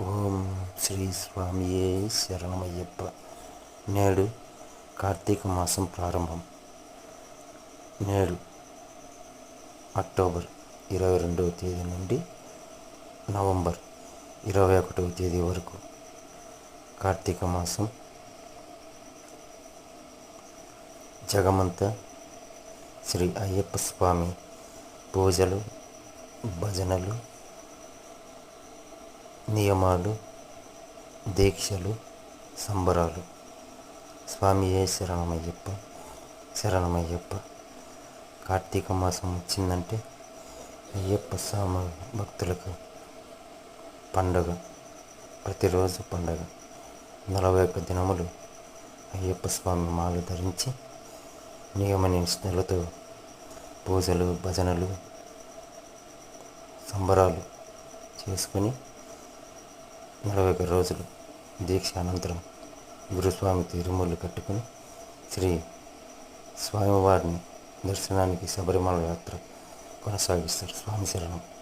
ఓం శ్రీ స్వామియే శరణమయ్యప్ప. నేడు కార్తీక మాసం ప్రారంభం. నేడు అక్టోబర్ ఇరవై రెండవ తేదీ నుండి నవంబర్ ఇరవై ఒకటవ తేదీ వరకు కార్తీక మాసం. జగమంతా శ్రీ అయ్యప్ప స్వామి పూజలు భజనలు నియమాలు దీక్షలు సంబరాలు. స్వామియే శరణమయ్యప్ప శరణమయ్యప్ప. కార్తీక మాసం వచ్చిందంటే అయ్యప్ప స్వామి భక్తులకు పండగ ప్రతిరోజు పండగ. నలభై ఒక్క దినములు అయ్యప్ప స్వామి మాలు ధరించి నియమ నిష్ఠలతో పూజలు భజనలు సంబరాలు చేసుకొని నలభై ఒక్క రోజులు దీక్ష అనంతరం గురుస్వామి తిరుమూలు కట్టుకుని శ్రీ స్వామివారిని దర్శనానికి శబరిమల యాత్ర కొనసాగిస్తారు. స్వామి శరణం.